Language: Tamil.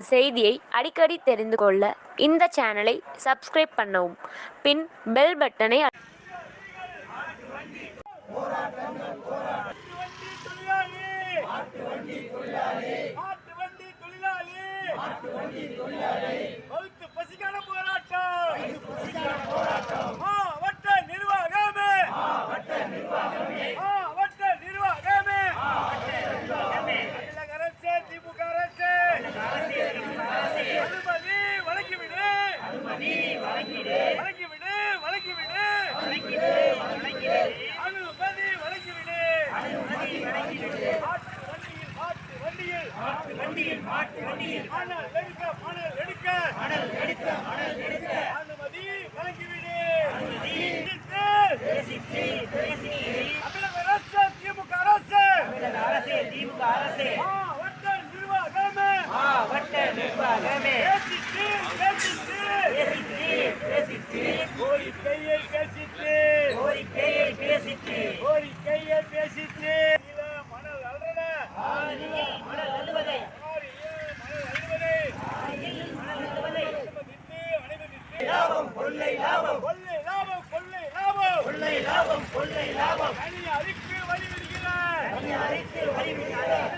செய்தியை அடிக்கடி தெரிந்து கொள்ள இந்த சேனலை சப்ஸ்கிரைப் பண்ணவும். பின் பெல் பட்டனை பசிக்கான போராட்டம் மாவட்ட நிர்வாகமே மாவட்ட நிர்வாகமே தமிழக அரசு திமுக அரசு அனுமதி வழங்கிவிடு வழங்கிவிடு வழங்கிவிடு அனுமதி வழங்கிவிடு மாட்டு வண்டியில் மாட்டு வண்டியில் மணல் எடுக்க மணல் எடுக்க அனுமதி வழங்கிவிடு தமிழக அரசு திமுக அரசு மாவட்ட நிர்வாகமே பேசிட்டு பேசிட்டு கோரிக்கையை கொள்ளை லாபம். கொள்ளை லாபம் கொள்ளை லாபம். கொள்ளை லாபம் கொள்ளை லாபம். தனியாருக்கு வழிவிடுகிறார் தனியாருக்கு வழிவிடுகிறார்